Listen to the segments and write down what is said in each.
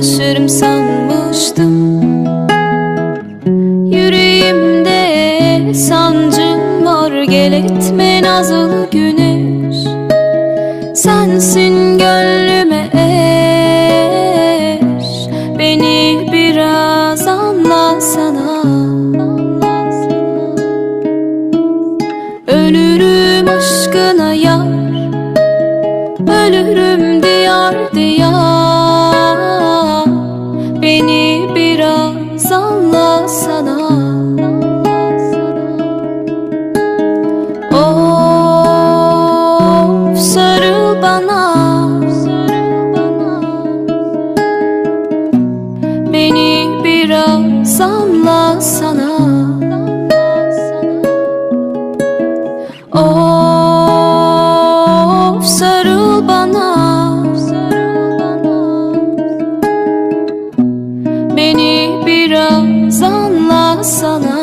alışırım sanmıştım. Yüreğimde sancım var. Gel etme nazlı güneş. Sensin gönlüme eş. Beni biraz anlasana Ölürüm aşkına yar. Ölürüm Of sarıl bana. Beni biraz anlasana Of sarıl bana Anlasana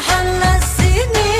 Allah'ın nasibini